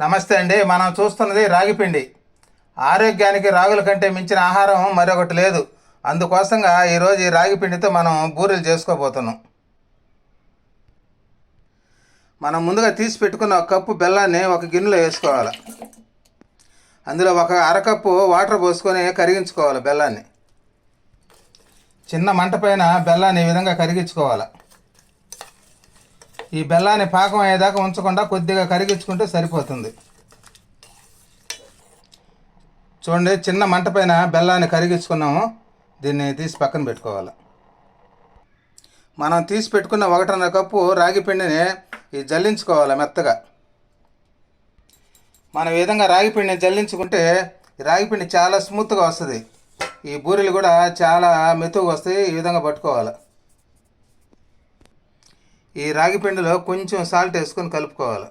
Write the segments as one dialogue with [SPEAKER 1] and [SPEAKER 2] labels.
[SPEAKER 1] నమస్తే అండి. మనం చూస్తున్నది రాగిపిండి ఆరోగ్యానికి రాగుల కంటే మించిన ఆహారం మరొకటి లేదు. అందుకోసంగా ఈరోజు ఈ రాగిపిండితో మనం బూరెలు చేసుకోబోతున్నాం. మనం ముందుగా తీసి పెట్టుకున్న ఒక కప్పు బెల్లాన్ని ఒక గిన్నెలో వేసుకోవాలి. అందులో ఒక అరకప్పు వాటర్ పోసుకొని కరిగించుకోవాలి బెల్లాన్ని. చిన్న మంట పైన బెల్లాన్ని ఈ విధంగా కరిగించుకోవాలి. ఈ బెల్లాన్ని పాకం అయ్యేదాకా ఉంచకుండా కొద్దిగా కరిగించుకుంటే సరిపోతుంది. చూడండి చిన్న మంట పైన బెల్లాన్ని కరిగించుకున్నాము. దీన్ని తీసి పక్కన పెట్టుకోవాలి. మనం తీసి పెట్టుకున్న ఒకటిన్నర కప్పు రాగి పిండిని ఈ జల్లించుకోవాలి మెత్తగా. మనం ఈ విధంగా రాగి పిండిని జల్లించుకుంటే రాగి పిండి చాలా స్మూత్గా వస్తుంది. ఈ బూరెలు కూడా చాలా మెతుగా వస్తాయి. ఈ విధంగా పట్టుకోవాలి. ఈ రాగి పిండిలో కొంచెం సాల్ట్ వేసుకొని కలుపుకోవాలి.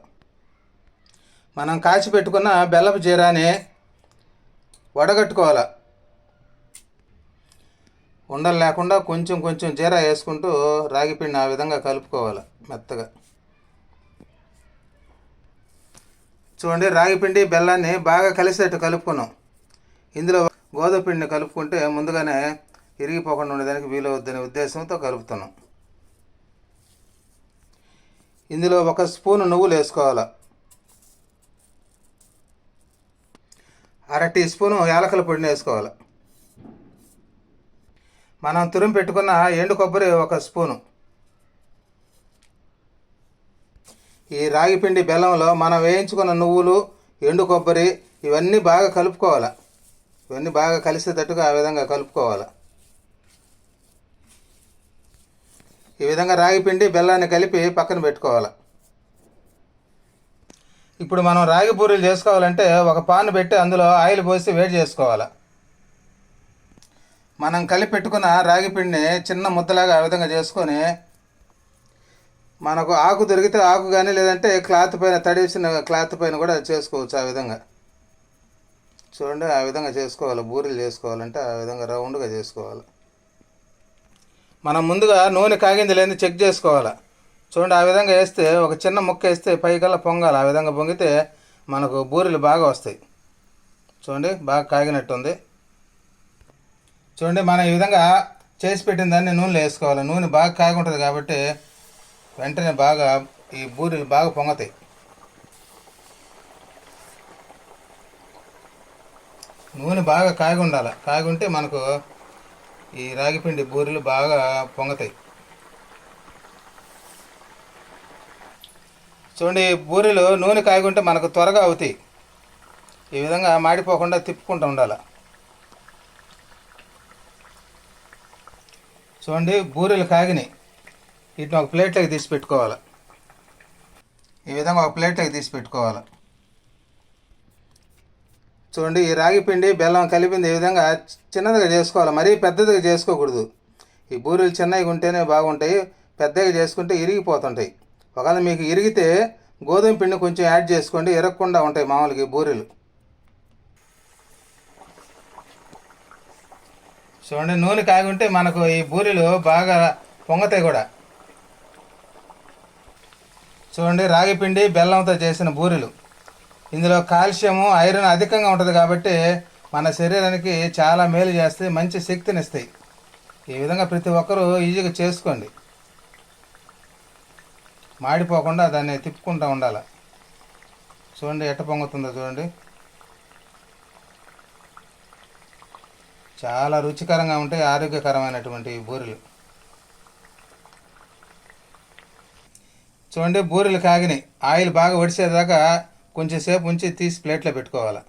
[SPEAKER 1] మనం కాచి పెట్టుకున్న బెల్లపు జీరాని వడగట్టుకోవాలి. ఉండలు లేకుండా కొంచెం కొంచెం జీరా వేసుకుంటూ రాగి పిండి ఆ విధంగా కలుపుకోవాలి మెత్తగా. చూడండి రాగి పిండి బెల్లాన్ని బాగా కలిసేట్టు కలుపుకున్నాం. ఇందులో గోధుమ పిండిని కలుపుకుంటే ముందుగానే ఇరిగిపోకుండా ఉండేదానికి వీలవుద్దనే ఉద్దేశంతో కలుపుతున్నాం. ఇందులో ఒక స్పూను నువ్వులు వేసుకోవాలి అర టీ స్పూను యాలకల పొడిని వేసుకోవాలి. మనం తురిమి పెట్టుకున్న ఎండు కొబ్బరి ఒక స్పూను. ఈ రాగి పిండి బెల్లంలో మనం వేయించుకున్న నువ్వులు ఎండు కొబ్బరి ఇవన్నీ బాగా కలుపుకోవాలి. ఇవన్నీ బాగా కలిసేటట్టుగా ఆ విధంగా కలుపుకోవాలి. ఈ విధంగా రాగి పిండి బెల్లాన్ని కలిపి పక్కన పెట్టుకోవాలి. ఇప్పుడు మనం రాగి పూరీలు చేసుకోవాలంటే ఒక పాన్ పెట్టి అందులో ఆయిల్ పోసి వేడి చేసుకోవాలి. మనం కలిపి పెట్టుకున్న రాగి పిండిని చిన్న ముద్దలాగా ఆ విధంగా చేసుకొని మనకు ఆకు దొరికితే ఆకు కానీ లేదంటే క్లాత్ పైన తడిసిన క్లాత్ పైన కూడా చేసుకోవచ్చు ఆ విధంగా. చూడండి ఆ విధంగా చేసుకోవాలి. బూరెలు చేసుకోవాలంటే ఆ విధంగా రౌండ్గా చేసుకోవాలి. మనం ముందుగా నూనె కాగింది లేని చెక్ చేసుకోవాలి. చూడండి ఆ విధంగా వేస్తే ఒక చిన్న ముక్క వేస్తే పైకల్లా పొంగాలి. ఆ విధంగా పొంగితే మనకు బూరెలు బాగా వస్తాయి. చూడండి బాగా కాగినట్టుంది. చూడండి మనం ఈ విధంగా చేసి పెట్టిన దాన్ని నూనెలో వేసుకోవాలి. నూనె బాగా కాగి ఉంటుంది కాబట్టి వెంటనే బాగా ఈ బూరెలు బాగా పొంగతాయి. నూనె బాగా కాగి ఉండాలి కాగి ఉంటే మనకు ఈ రాగిపిండి బూరెలు బాగా పొంగతాయి. చూడండి బూరెలు నూనె కాగుంటే మనకు త్వరగా అవుతాయి. ఈ విధంగా మాడిపోకుండా తిప్పుకుంటూ ఉండాలి. చూడండి బూరెలు కాగినాయి. వీటిని ఒక ప్లేట్లోకి తీసి పెట్టుకోవాలి. ఈ విధంగా ఒక ప్లేట్లోకి తీసి పెట్టుకోవాలి. చూడండి ఈ రాగి పిండి బెల్లం కలిపింది ఈ విధంగా చిన్నదిగా చేసుకోవాలి. మరీ పెద్దదిగా చేసుకోకూడదు. ఈ బూరెలు చిన్నవి ఉంటేనే బాగుంటాయి పెద్దగా చేసుకుంటే ఇరిగిపోతుంటాయి. ఒకవేళ మీకు ఇరిగితే గోధుమ పిండి కొంచెం యాడ్ చేసుకోండి ఇరగకుండా ఉంటాయి మామూలుగా ఈ బూరెలు. చూడండి నూనె కాగుంటే మనకు ఈ బూరెలు బాగా పొంగతాయి కూడా. చూడండి రాగి పిండి బెల్లంతో చేసిన బూరెలు. ఇందులో కాల్షియము ఐరన్ అధికంగా ఉంటుంది కాబట్టి మన శరీరానికి చాలా మేలు చేస్తాయి మంచి శక్తిని ఇస్తాయి. ఈ విధంగా ప్రతి ఒక్కరూ ఈజీగా చేసుకోండి. మాడిపోకుండా దాన్ని తిప్పుకుంటూ ఉండాలి. చూడండి ఎట్ట పొంగుతుందో చూడండి. చాలా రుచికరంగా ఉంటాయి ఆరోగ్యకరమైనటువంటి బూరెలు. చూడండి బూరెలు కాగినాయి. ఆయిల్ బాగా వడిసేదాకా కొంచెం సేపు ఉంచి తీసి ప్లేట్లో పెట్టుకోవాలి.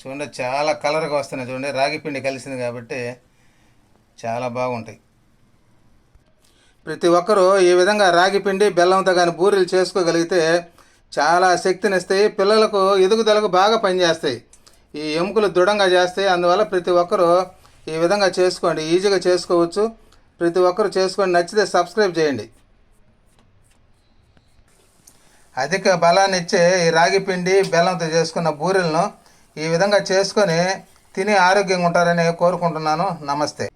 [SPEAKER 1] చూడండి చాలా కలర్గా వస్తున్నాయి చూడండి రాగి పిండి కలిసింది కాబట్టి చాలా బాగుంటాయి. ప్రతి ఒక్కరూ ఈ విధంగా రాగి పిండి బెల్లంతో కానీ బూరెలు చేసుకోగలిగితే చాలా శక్తినిస్తాయి పిల్లలకు ఎదుగుదలకు బాగా పనిచేస్తాయి. ఈ ఎముకలు దృఢంగా చేస్తాయి అందువల్ల ప్రతి ఒక్కరూ ఈ విధంగా చేసుకోండి ఈజీగా చేసుకోవచ్చు. ప్రతి ఒక్కరు చేసుకోండి నచ్చితే సబ్స్క్రైబ్ చేయండి. అధిక బలాన్ని ఇచ్చే ఈ రాగి పిండి బెల్లంతో చేసుకున్న బూరెలను ఈ విధంగా చేసుకొని తిని ఆరోగ్యంగా ఉంటారని కోరుకుంటున్నాను. నమస్తే.